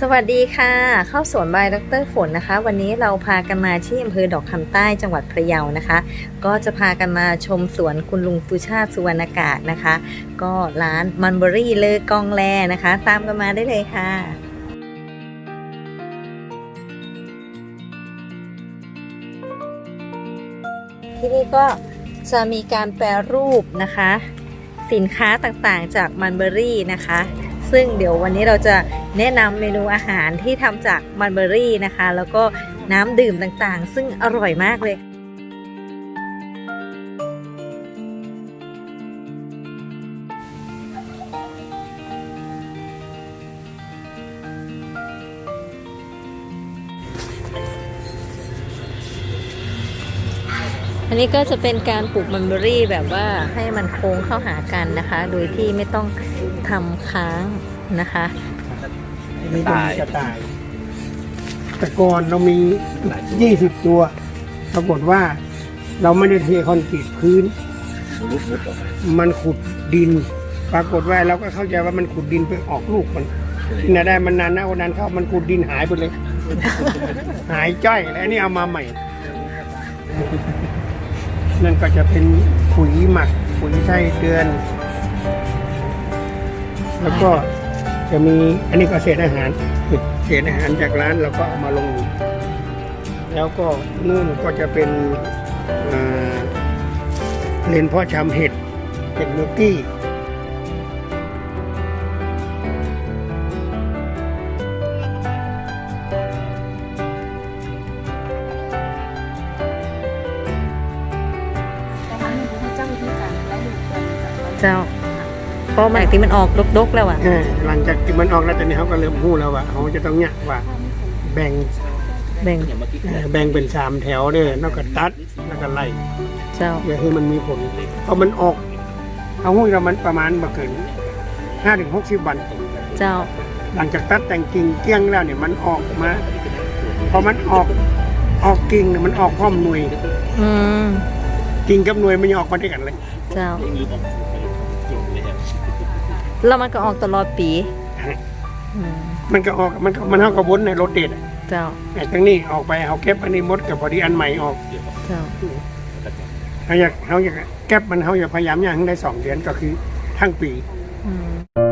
สวัสดีค่ะ เข้าสวนบายดรฝนนะคะ วันนี้เราพากันมาที่อำเภอดอกคำใต้จังหวัดพะเยานะคะ ก็จะพากันมาชมสวนคุณลุงตุชาติสุวรรณกาศนะคะ ก็ร้านมันเบอรี่เลอกองแลนะคะ ตามกันมาได้เลยค่ะที่นี่ก็จะมีการแปรรูปนะคะ สินค้าต่างๆจากมันเบอรี่นะคะ ซึ่งเดี๋ยววันนี้เราจะแนะนำเมนูอาหารที่ทำจากมันเบอรี่นะคะ แล้วก็น้ำดื่มต่างๆ ซึ่งอร่อยมากเลยอันนี้ก็จะเป็นการปลูกมันเบอรี่แบบว่าให้มันโค้งเข้าหากันนะคะ โดยที่ไม่ต้อง ทำค้างนะคะมีเป็นกระต่าย แต่ก่อนเรามียี่สิบตัว ปรากฏว่าเราไม่ได้เทคอนกรีตพื้น มันขุดดิน ปรากฏว่าเราก็เข้าใจว่ามันขุดดินไปออกลูกมันน่าได้มันนานนะวันนั้นเข้ามันขุดดินหายไปเลย หายจ้อยแล้วอันนี่เอามาใหม่ นั่นก็จะเป็นขุยหมักขุยไส้เดือน แล้วก็จะมีอันนี้ก็เศษอาหาร เศษอาหารจากร้านเราก็เอามาลง แล้วก็นู่นก็จะเป็นอ่าเลนเพาะชำเห็ดเห็ดมิลกี้เจ้า เพราะมันที่มันออกดกๆแล้วอะเออหลังจากที่มันออกแล้วตอนนี้เขาก็เริ่มหู้แล้วว่าเขาจะต้องเนี่ยว่าแบ่งแบ่งเอ่อแบ่งเป็นสามแถวเด้อแล้วก็ตัดแล้วก็ไล่เจ้าอย่าให้มันมีผลเพราะมันออกเอาหุ้ยเรามันประมาณบ่เกินห้าถึงหกสิบวัน เจ้าหลังจากตัดแต่งกิ่งเกลี้ยงแล้วเนี่ยมันออกมาพอมันออกออกกิ่งเนี่ยมันออกพร้อมหน่วยอืมกิ่งกับหน่วยมันจะออกมาด้วยกันเลย เจ้า แล้วมันก็ออกตลอดปีอืมมันก็ออกมันก็มันเท่ากับวนในโรเตทเจ้าแต่ทั้งนี้ออกไปเขาเก็บอันนี้หมดกับพอดีอันใหม่ออกเจ้าเขาอยากเขาอยากเก็บมันเขาอยากพยายามอย่างให้ได้สองเดือนก็คือทั้งปี อืม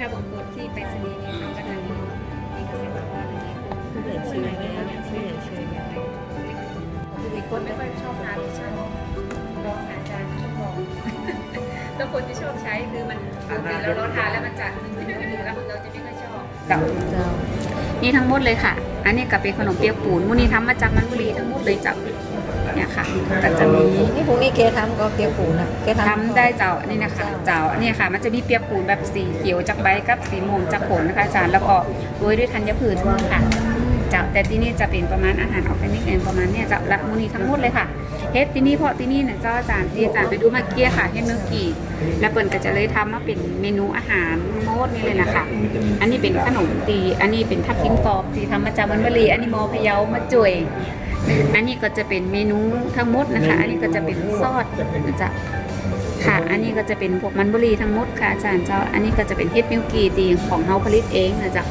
นะแต่ถ้าบางคนที่ไปสนีย์นี่เขาก็จะมีมีเกษตรกรอย่างนี้ผู้เห็นชื่อไหมผู้เห็นชื่อไหมมีคนไม่ค่อยชอบทานรสชางลองอาจารย์ชอบลองแล้วคนที่ชอบใช้คือมันปกติเราเราทานแล้วมันจัดมันไม่ได้แล้วเราจะไม่ค่อยชอบกับเจ้า นี่ทั้งหมดเลยค่ะ อันนี้ก็เป็นขนมเปียกปูนมูนี่ทำมาจากมันบุรีทั้งหมดเลยจ้ะเนี่ยค่ะก็จะมีนี่พวกนี้เกทำก็เปียกปูนอะเกทำทำได้เจ้าอันนี้นะคะเจ้าอันนี้ค่ะ มันจะมีเปียกปูนแบบสีเขียวจากใบกับสีม่วงจากผลนะคะอาจารย์แล้วก็โรยด้วยธัญพืชทึ่งค่ะเจ้าแต่ที่นี่จะเป็นประมาณอาหารออร์แกนิกเองประมาณเนี้ยเจ้าละมูนีทั้งหมดเลยค่ะ เฮ็ดที่นี่เพราะที่นี่เนี่ยเจ้าอาจารย์ที่อาจารย์ไปดูเมาเกี้ยค่ะเฮ็ดเนื้อกี่แล้วเปิ่นก็จะเลยทำมาเป็นเมนูอาหารโมดนี่เลยนะคะอันนี้เป็นขนมตี อันนี้เป็นทับทิมกรอบที่ทำมาจากมันมะลีอันนี้มอพะเยามาจ่วยอันนี้ก็จะเป็นเมนูทั้งหมดนะคะ อันนี้ก็จะเป็นซอสนะจ๊ะค่ะ อันนี้ก็จะเป็นพวกมันบุรีทั้งหมดค่ะอาจารย์เจ้า อันนี้ก็จะเป็นเฮ็ดมิลกีตีของเฮาผลิตเองนะจ๊ะ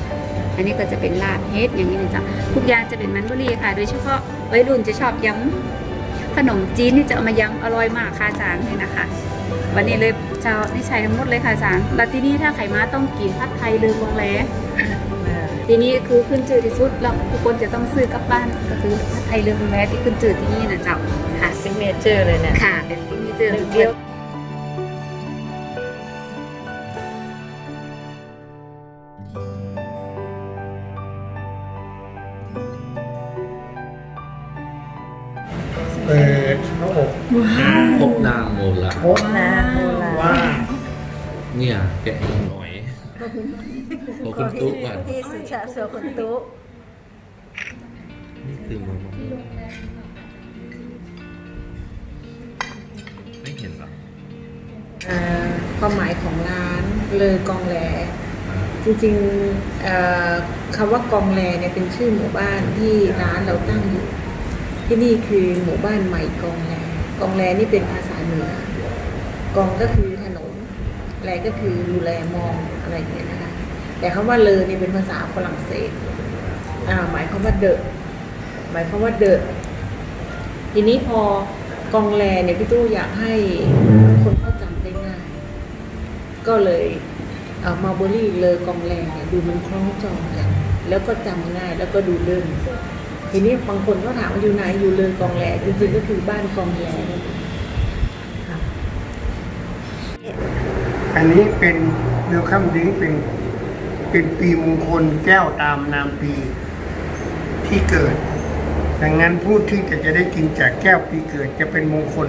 อันนี้ก็จะเป็นลาบเฮ็ดอย่างนี้นะจ๊ะ ทุกอย่างจะเป็นมันบุรีค่ะ โดยเฉพาะวัยรุ่นจะชอบยำ ขนมจีนนี่จะเอามายำอร่อยมากค่ะอาจารย์เลยนะคะ วันนี้เลยเจ้านี่ใช้ทั้งหมดเลยค่ะอาจารย์แล้วที่นี่ถ้าไข่ม้าต้องกินผัดไทยลืมกองแลทีนี้คือขึ้นจืดที่สุดแล้วทุกคนจะต้องซื้อกลับบ้านก็คือผัดไทยลืมกองแลที่ขึ้นจืดที่นี่นะเจ้าค่ะซิกเนเจอร์เลยเนี่ยค่ะเป็นที่นี่เจอเดียว เปิดพระอกพบนางโมลา พบนะโบราณว่าเนี่ย แกะหน่อยขอคุณตุ๊กก่อนที่สุชาติโซคุณตุ๊นี่คือมือมันไม่เห็นหรออ่าความหมายของร้านเลอกองแล จริงๆเอ่อคำว่ากองแลเนี่ยเป็นชื่อหมู่บ้านที่ร้านเราตั้งอยู่ ที่นี่คือหมู่บ้านใหม่กองแลกองแลนี่เป็นภาษาเหนือกองก็คือถนนแลก็คือดูแลมองอะไรอย่างเงี้ยนะคะแต่คำว่าเลอเนี่ยเป็นภาษาฝรั่งเศสอ่าหมายความว่าเดอะหมายความว่าเดอะทีนี้พอกองแลเนี่ยพี่ตู้อยากให้คนเข้าจำได้ง่าย ก็เลยเอามาเบอรี่เลอกองแลเนี่ยดูมันคล้องจองกัน แล้วก็จำง่ายแล้วก็ดูเดิม ทีนี้บางคนก็ถามว่าอยู่ไหนอยู่เลอกองแลจริงๆก็คือบ้านกองแย่อันนี้เป็นเรือข้ามดิ้งเป็นเป็นปีมงคลแก้วตามนามปีที่เกิด ดังนั้นผู้ที่จะจะได้กินจากแก้วปีเกิดจะเป็นมงคล